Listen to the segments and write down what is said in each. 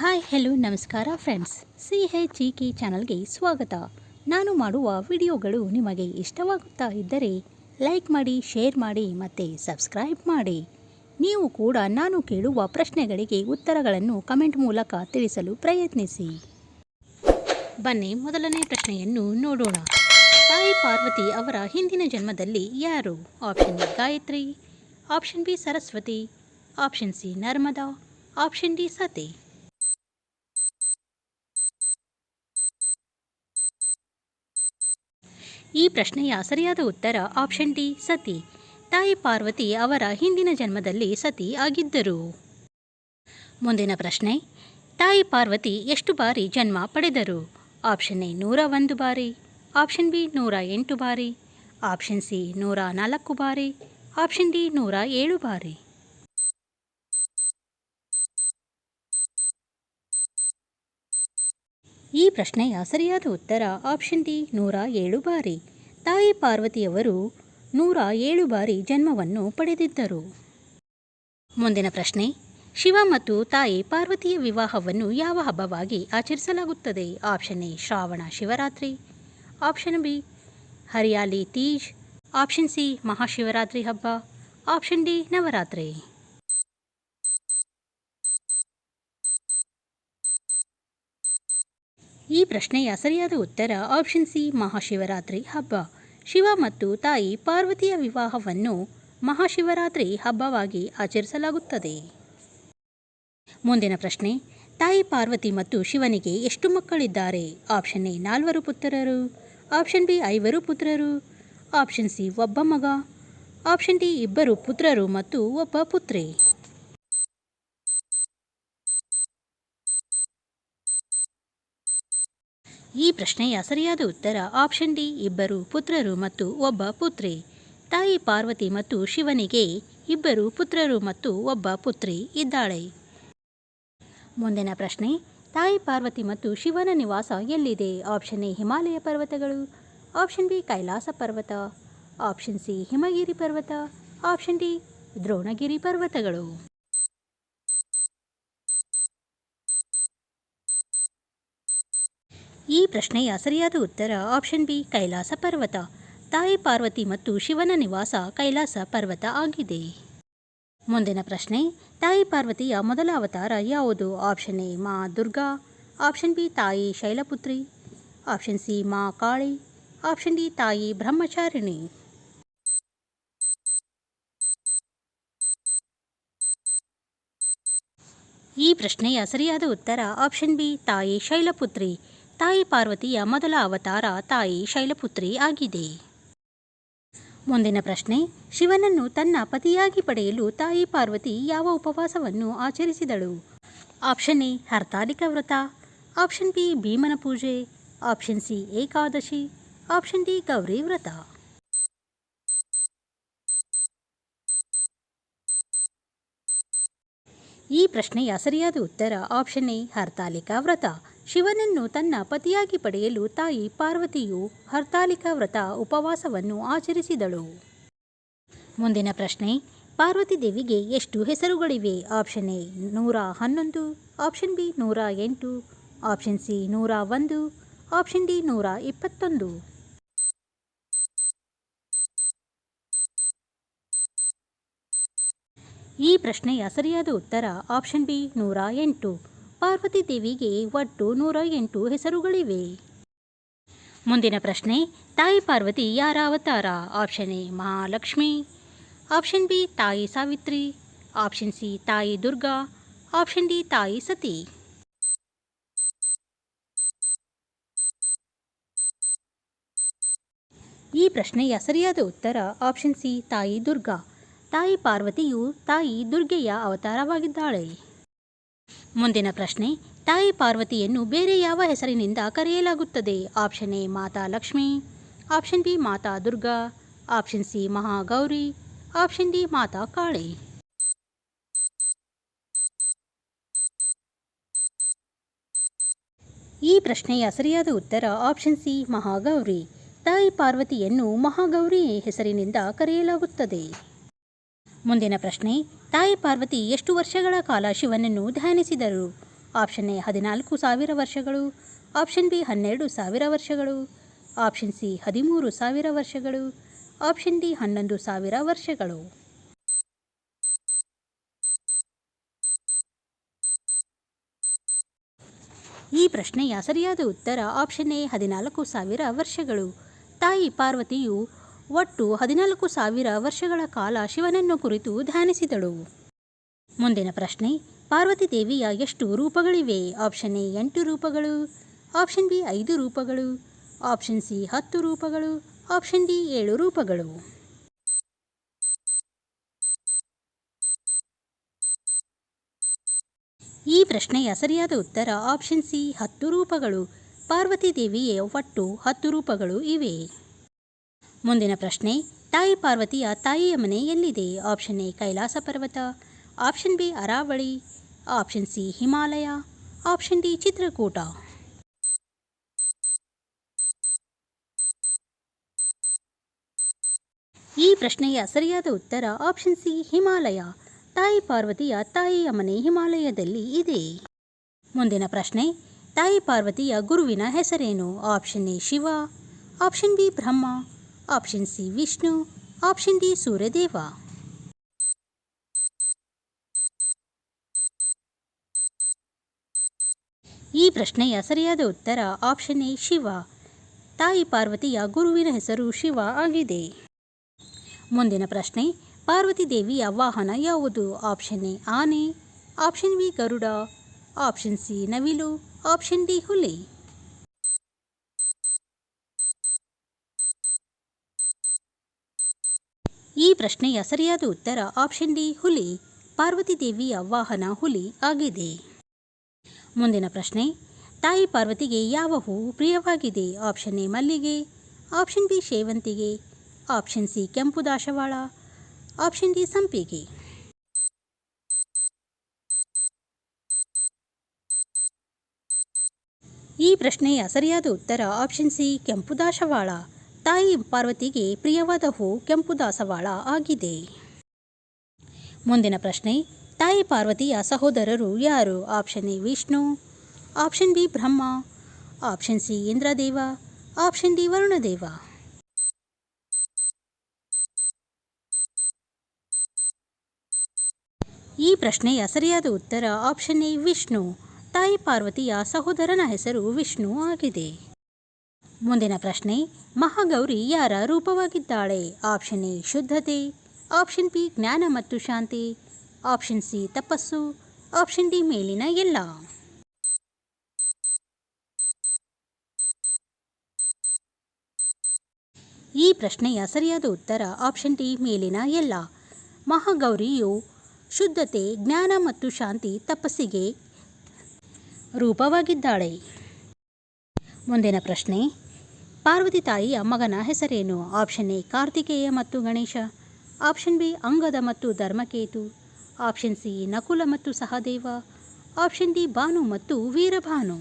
Hi, hello, ನಮಸ್ಕಾರ friends. C H E K ಚಾನಲ್ಗೆ ಸ್ವಾಗತ. ನಾನು ಮಾಡುವ ವಿಡಿಯೋಗಳು ನಿಮಗೆ ಇಷ್ಟವಾಗುತ್ತಾ ಇದ್ದರೆ ಲೈಕ್ ಮಾಡಿ, ಶೇರ್ ಮಾಡಿ ಮತ್ತು ಸಬ್ಸ್ಕ್ರೈಬ್ ಮಾಡಿ. ನೀವು ಕೂಡ ನಾನು ಕೇಳುವ ಪ್ರಶ್ನೆಗಳಿಗೆ ಉತ್ತರಗಳನ್ನು ಕಮೆಂಟ್ ಮೂಲಕ ತಿಳಿಸಲು ಪ್ರಯತ್ನಿಸಿ. ಬನ್ನಿ, ಮೊದಲನೇ ಪ್ರಶ್ನೆಯನ್ನು ನೋಡೋಣ. ತಾಯಿ ಪಾರ್ವತಿ ಅವರ ಹಿಂದಿನ ಜನ್ಮದಲ್ಲಿ ಯಾರು? Option A, Gayatri. Option B, Saraswati. Option C, Narmada. Option D Sati ಈ ಪ್ರಶ್ನೆಯ ಸರಿಯಾದ ಉತ್ತರ ಆಪ್ಷನ್ ಡಿ, ಸತಿ. ತಾಯಿ ಪಾರ್ವತಿ ಅವರ ಹಿಂದಿನ ಜನ್ಮದಲ್ಲಿ ಸತಿ ಆಗಿದ್ದರು. ಮುಂದಿನ ಪ್ರಶ್ನೆ, ತಾಯಿ ಪಾರ್ವತಿ ಎಷ್ಟು ಬಾರಿ ಜನ್ಮ ಪಡೆದರು? ಆಪ್ಷನ್ ಎ, ನೂರ ಒಂದು ಬಾರಿ. ಆಪ್ಷನ್ ಬಿ, ನೂರ ಎಂಟು ಬಾರಿ. ಆಪ್ಷನ್ ಸಿ, ನೂರ ನಾಲ್ಕು ಬಾರಿ. ಆಪ್ಷನ್ ಡಿ, ನೂರ ಏಳು ಬಾರಿ. ಈ ಪ್ರಶ್ನೆಯ ಸರಿಯಾದ ಉತ್ತರ ಆಪ್ಷನ್ ಡಿ ನೂರ ಏಳು ಬಾರಿ. ತಾಯಿ ಪಾರ್ವತಿಯವರು ನೂರ ಏಳು ಬಾರಿ ಜನ್ಮವನ್ನು ಪಡೆದಿದ್ದರು. ಮುಂದಿನ ಪ್ರಶ್ನೆ, ಶಿವ ಮತ್ತು ತಾಯಿ ಪಾರ್ವತಿಯ ವಿವಾಹವನ್ನು ಯಾವ ಹಬ್ಬವಾಗಿ ಆಚರಿಸಲಾಗುತ್ತದೆ? Option A Shravana Shivaratri. Option B Hariyali Teej. Option C Mahashivaratri ಹಬ್ಬ. Option D Navaratri. ಈ ಪ್ರಶ್ನೆಯ ಸರಿಯಾದ ಉತ್ತರ ಆಪ್ಷನ್ ಸಿ ಮಹಾಶಿವರಾತ್ರಿ ಹಬ್ಬ. ಶಿವ ಮತ್ತು ತಾಯಿ ಪಾರ್ವತಿಯ ವಿವಾಹವನ್ನು ಮಹಾಶಿವರಾತ್ರಿ ಹಬ್ಬವಾಗಿ ಆಚರಿಸಲಾಗುತ್ತದೆ. ಮುಂದಿನ ಪ್ರಶ್ನೆ, ತಾಯಿ ಪಾರ್ವತಿ ಮತ್ತು ಶಿವನಿಗೆ ಎಷ್ಟು ಮಕ್ಕಳಿದ್ದಾರೆ? ಆಪ್ಷನ್ ಎ ನಾಲ್ವರು ಪುತ್ರರು. ಆಪ್ಷನ್ ಬಿ ಐವರು ಪುತ್ರರು. ಆಪ್ಷನ್ ಸಿ ಒಬ್ಬ ಮಗ. ಆಪ್ಷನ್ ಡಿ ಇಬ್ಬರು ಪುತ್ರರು ಮತ್ತು ಒಬ್ಬ ಪುತ್ರಿ. ಈ ಪ್ರಶ್ನೆಯ ಸರಿಯಾದ ಉತ್ತರ ಆಪ್ಷನ್ ಡಿ, ಇಬ್ಬರು ಪುತ್ರರು ಮತ್ತು ಒಬ್ಬ ಪುತ್ರಿ. ತಾಯಿ ಪಾರ್ವತಿ ಮತ್ತು ಶಿವನಿಗೆ ಇಬ್ಬರು ಪುತ್ರರು ಮತ್ತು ಒಬ್ಬ ಪುತ್ರಿ ಇದ್ದಾಳೆ. ಮುಂದಿನ ಪ್ರಶ್ನೆ, ತಾಯಿ ಪಾರ್ವತಿ ಮತ್ತು ಶಿವನ ನಿವಾಸ ಎಲ್ಲಿದೆ? ಆಪ್ಷನ್ ಎ, ಹಿಮಾಲಯ ಪರ್ವತಗಳು. ಆಪ್ಷನ್ ಬಿ, ಕೈಲಾಸ ಪರ್ವತ. ಆಪ್ಷನ್ ಸಿ, ಹಿಮಗಿರಿ ಪರ್ವತ. ಆಪ್ಷನ್ ಡಿ, ದ್ರೋಣಗಿರಿ ಪರ್ವತಗಳು. ಈ ಪ್ರಶ್ನೆಯ ಸರಿಯಾದ ಉತ್ತರ ಆಪ್ಷನ್ ಬಿ, ಕೈಲಾಸ ಪರ್ವತ. ತಾಯಿ ಪಾರ್ವತಿ ಮತ್ತು ಶಿವನ ನಿವಾಸ ಕೈಲಾಸ ಪರ್ವತ ಆಗಿದೆ. ಮುಂದಿನ ಪ್ರಶ್ನೆ, ತಾಯಿ ಪಾರ್ವತಿಯ ಮೊದಲ ಅವತಾರ ಯಾವುದು? ಆಪ್ಷನ್ ಎ, ಮಾ ದುರ್ಗಾ. ಆಪ್ಷನ್ ಬಿ, ತಾಯಿ ಶೈಲಪುತ್ರಿ. ಆಪ್ಷನ್ ಸಿ, ಮಾ ಕಾಳಿ. ಆಪ್ಷನ್ ಡಿ, ತಾಯಿ ಬ್ರಹ್ಮಚಾರಿಣಿ. ಈ ಪ್ರಶ್ನೆಯ ಸರಿಯಾದ ಉತ್ತರ ಆಪ್ಷನ್ ಬಿ, ತಾಯಿ ಶೈಲಪುತ್ರಿ. ತಾಯಿ ಪಾರ್ವತಿಯ ಮೊದಲ ಅವತಾರ ತಾಯಿ ಶೈಲಪುತ್ರಿ ಆಗಿದೆ. ಮುಂದಿನ ಪ್ರಶ್ನೆ, ಶಿವನನ್ನು ತನ್ನ ಪತಿಯಾಗಿ ಪಡೆಯಲು ತಾಯಿ ಪಾರ್ವತಿ ಯಾವ ಉಪವಾಸವನ್ನು ಆಚರಿಸಿದಳು? ಆಪ್ಷನ್ ಎ, ಹರ್ತಾಲಿಕ ವ್ರತ. ಆಪ್ಷನ್ ಬಿ, ಭೀಮನ ಪೂಜೆ. Option C, Ekadashi. Option D, Gauri ವ್ರತ. ಈ ಪ್ರಶ್ನೆಯ ಸರಿಯಾದ ಉತ್ತರ ಆಪ್ಷನ್ ಎ, ಹರ್ತಾಲಿಕಾ ವ್ರತ. ಶಿವನನ್ನು ತನ್ನ ಪತಿಯಾಗಿ ಪಡೆಯಲು ತಾಯಿ ಪಾರ್ವತಿಯು ಹರ್ತಾಲಿಕಾ ವ್ರತ ಉಪವಾಸವನ್ನು ಆಚರಿಸಿದಳು. ಮುಂದಿನ ಪ್ರಶ್ನೆ, ಪಾರ್ವತಿ ದೇವಿಗೆ ಎಷ್ಟು ಹೆಸರುಗಳಿವೆ? ಆಪ್ಷನ್ ಎ, ನೂರ ಹನ್ನೊಂದು, ಆಪ್ಷನ್ ಬಿ, ನೂರ ಎಂಟು, ಆಪ್ಷನ್ ಸಿ, ನೂರ ಒಂದು, ಆಪ್ಷನ್ ಡಿ, ನೂರ ಇಪ್ಪತ್ತೊಂದು. ಈ ಪ್ರಶ್ನೆಯ ಸರಿಯಾದ ಉತ್ತರ ಆಪ್ಷನ್ ಬಿ, ನೂರ ಎಂಟು. ಪಾರ್ವತಿ ದೇವಿಗೆ ಒಟ್ಟು ನೂರ ಎಂಟು ಹೆಸರುಗಳಿವೆ. ಮುಂದಿನ ಪ್ರಶ್ನೆ, ತಾಯಿ ಪಾರ್ವತಿ ಯಾರ ಅವತಾರ option A, Mahalakshmi. Option B, ತಾಯಿ ಸಾವಿತ್ರಿ. ಆಪ್ಷನ್ ಸಿ, ತಾಯಿ ದುರ್ಗಾ. ಆಪ್ಷನ್ ಡಿ, ತಾಯಿ ಸತಿ. ಈ ಪ್ರಶ್ನೆಯ ಸರಿಯಾದ ಉತ್ತರ ಆಪ್ಷನ್ ಸಿ, ತಾಯಿ ದುರ್ಗಾ. ತಾಯಿ ಪಾರ್ವತಿಯು ತಾಯಿ ದುರ್ಗೆಯ ಅವತಾರವಾಗಿದ್ದಾಳೆ. ಮುಂದಿನ ಪ್ರಶ್ನೆ, ತಾಯಿ ಪಾರ್ವತಿಯನ್ನು ಬೇರೆ ಯಾವ ಹೆಸರಿನಿಂದ ಕರೆಯಲಾಗುತ್ತದೆ? Option A, Mata Lakshmi. Option B, Mata Durga. Option C Mahagauri option D, Mata Kali. ಈ ಪ್ರಶ್ನೆಯ ಸರಿಯಾದ ಉತ್ತರ ಆಪ್ಷನ್ ಸಿ ಮಹಾಗೌರಿ ತಾಯಿ ಪಾರ್ವತಿಯನ್ನು ಮಹಾಗೌರಿ ಹೆಸರಿನಿಂದ ಕರೆಯಲಾಗುತ್ತದೆ. ಮುಂದಿನ ಪ್ರಶ್ನೆ, ತಾಯಿ ಪಾರ್ವತಿ ಎಷ್ಟು ವರ್ಷಗಳ ಕಾಲ ಶಿವನನ್ನು ಧ್ಯಾನಿಸಿದರು? ಆಪ್ಷನ್ ಎ, ಹದಿನಾಲ್ಕು ಸಾವಿರ ವರ್ಷಗಳು. ಆಪ್ಷನ್ ಬಿ, ಹನ್ನೆರಡು ಸಾವಿರ ವರ್ಷಗಳು. ಆಪ್ಷನ್ ಸಿ, ಹದಿಮೂರು ಸಾವಿರ ವರ್ಷಗಳು. ಆಪ್ಷನ್ ಡಿ, ಹನ್ನೊಂದು ಸಾವಿರ ವರ್ಷಗಳು. ಈ ಪ್ರಶ್ನೆಯ ಸರಿಯಾದ ಉತ್ತರ ಆಪ್ಷನ್ ಎ, ಹದಿನಾಲ್ಕು ಸಾವಿರ ವರ್ಷಗಳು. ತಾಯಿ ಪಾರ್ವತಿಯು ಒಟ್ಟು ಹದಿನಾಲ್ಕು ಸಾವಿರ ವರ್ಷಗಳ ಕಾಲ ಶಿವನನ್ನು ಕುರಿತು ಧ್ಯಾನಿಸಿದಳು. ಮುಂದಿನ ಪ್ರಶ್ನೆ, ಪಾರ್ವತಿ ದೇವಿಯ ಎಷ್ಟು ರೂಪಗಳಿವೆ? ಆಪ್ಷನ್ ಎ, ಎಂಟು ರೂಪಗಳು. ಆಪ್ಷನ್ ಬಿ, ಐದು ರೂಪಗಳು. ಆಪ್ಷನ್ ಸಿ, ಹತ್ತು ರೂಪಗಳು. ಆಪ್ಷನ್ ಡಿ, ಏಳು ರೂಪಗಳು. ಈ ಪ್ರಶ್ನೆಯ ಸರಿಯಾದ ಉತ್ತರ ಆಪ್ಷನ್ ಸಿ, ಹತ್ತು ರೂಪಗಳು. ಪಾರ್ವತಿ ದೇವಿಯೇ ಒಟ್ಟು ಹತ್ತು ರೂಪಗಳು ಇವೆ. ಮುಂದಿನ ಪ್ರಶ್ನೆ, ತಾಯಿ ಪಾರ್ವತಿಯ ತಾಯಿಯ ಮನೆ ಎಲ್ಲಿದೆ? ಆಪ್ಷನ್ ಎ, ಕೈಲಾಸ ಪರ್ವತ. Option B, Aravalli. Option C, Himalaya. Option D, Chitrakoot. ಈ ಪ್ರಶ್ನೆಯ ಸರಿಯಾದ ಉತ್ತರ ಆಪ್ಷನ್ ಸಿ, ಹಿಮಾಲಯ. ತಾಯಿ ಪಾರ್ವತಿಯ ತಾಯಿಯ ಮನೆ ಹಿಮಾಲಯದಲ್ಲಿ ಇದೆ. ಮುಂದಿನ ಪ್ರಶ್ನೆ, ತಾಯಿ ಪಾರ್ವತಿಯ ಗುರುವಿನ ಹೆಸರೇನು? Option A, Shiva. Option B, Brahma. Option C Vishnu option D Suryadev ಈ ಪ್ರಶ್ನೆಯ ಸರಿಯಾದ ಉತ್ತರ ಆಪ್ಷನ್ ಎ ಶಿವ. ತಾಯಿ ಪಾರ್ವತಿಯ ಗುರುವಿನ ಹೆಸರು ಶಿವ ಆಗಿದೆ. ಮುಂದಿನ ಪ್ರಶ್ನೆ, ಪಾರ್ವತಿ ದೇವಿಯ ವಾಹನ ಯಾವುದು? ಆಪ್ಷನ್ ಎ ಆನೆ. Option B Garuda. Option C ನವಿಲು. ಆಪ್ಷನ್ ಡಿ ಹುಲಿ. ಈ ಪ್ರಶ್ನೆಯ ಸರಿಯಾದ ಉತ್ತರ ಆಪ್ಷನ್ ಡಿ, ಹುಲಿ. ಪಾರ್ವತಿ ದೇವಿಯ ವಾಹನ ಹುಲಿ ಆಗಿದೆ. ಮುಂದಿನ ಪ್ರಶ್ನೆ, ತಾಯಿ ಪಾರ್ವತಿಗೆ ಯಾವ ಹೂವು ಪ್ರಿಯವಾಗಿದೆ? ಆಪ್ಷನ್ ಎ, ಮಲ್ಲಿಗೆ. ಆಪ್ಷನ್ ಬಿ, ಸೇವಂತಿಗೆ. ಆಪ್ಷನ್ ಸಿ, ಕೆಂಪು ದಾಶವಾಳ ಆಪ್ಷನ್ ಡಿ, ಸಂಪಿಗೆ. ಈ ಪ್ರಶ್ನೆಯ ಸರಿಯಾದ ಉತ್ತರ ಆಪ್ಷನ್ ಸಿ, ಕೆಂಪು ದಾಸವಾಳ. ತಾಯಿ ಪಾರ್ವತಿಗೆ ಪ್ರಿಯವಾದ ಹೂ ಕೆಂಪು ದಾಸವಾಳ ಆಗಿದೆ. ಮುಂದಿನ ಪ್ರಶ್ನೆ, ತಾಯಿ ಪಾರ್ವತಿಯ ಸಹೋದರರು ಯಾರು? Option A, Vishnu. Option B, Brahma. Option C, Indradeva. Option D, Varunadeva. ಈ ಪ್ರಶ್ನೆಯ ಸರಿಯಾದ ಉತ್ತರ ಆಪ್ಷನ್ ಎ, ವಿಷ್ಣು. ತಾಯಿ ಪಾರ್ವತಿಯ ಸಹೋದರನ ಹೆಸರು ವಿಷ್ಣು ಆಗಿದೆ. ಮುಂದಿನ ಪ್ರಶ್ನೆ, ಮಹಾಗೌರಿ ಯಾರ ರೂಪವಾಗಿದ್ದಾಳೆ? ಆಪ್ಷನ್ ಎ, ಶುದ್ಧತೆ. ಆಪ್ಷನ್ ಬಿ, ಜ್ಞಾನ ಮತ್ತು ಶಾಂತಿ. ಆಪ್ಷನ್ ಸಿ, ತಪಸ್ಸು. ಆಪ್ಷನ್ ಡಿ, ಮೇಲಿನ ಎಲ್ಲ. ಈ ಪ್ರಶ್ನೆಯ ಸರಿಯಾದ ಉತ್ತರ ಆಪ್ಷನ್ ಡಿ, ಮೇಲಿನ ಎಲ್ಲ. ಮಹಾಗೌರಿಯು ಶುದ್ಧತೆ, ಜ್ಞಾನ ಮತ್ತು ಶಾಂತಿ ತಪಸ್ಸಿಗೆ ರೂಪವಾಗಿದ್ದಾಳೆ. ಮುಂದಿನ ಪ್ರಶ್ನೆ ಪಾರ್ವತಿ ತಾಯಿಯ ಮಗನ ಹೆಸರೇನು? ಆಪ್ಷನ್ ಎ, ಕಾರ್ತಿಕೇಯ ಮತ್ತು ಗಣೇಶ. ಆಪ್ಷನ್ ಬಿ, ಅಂಗದ ಮತ್ತು ಧರ್ಮಕೇತು. ಆಪ್ಷನ್ ಸಿ, ನಕುಲ ಮತ್ತು ಸಹದೇವ. ಆಪ್ಷನ್ ಡಿ, ಭಾನು ಮತ್ತು ವೀರಭಾನು.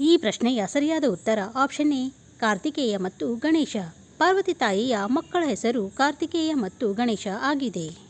ಈ ಪ್ರಶ್ನೆಯ ಸರಿಯಾದ ಉತ್ತರ ಆಪ್ಷನ್ ಎ, ಕಾರ್ತಿಕೇಯ ಮತ್ತು ಗಣೇಶ. ಪಾರ್ವತಿ ತಾಯಿಯ ಮಕ್ಕಳ ಹೆಸರು ಕಾರ್ತಿಕೇಯ ಮತ್ತು ಗಣೇಶ ಆಗಿದೆ.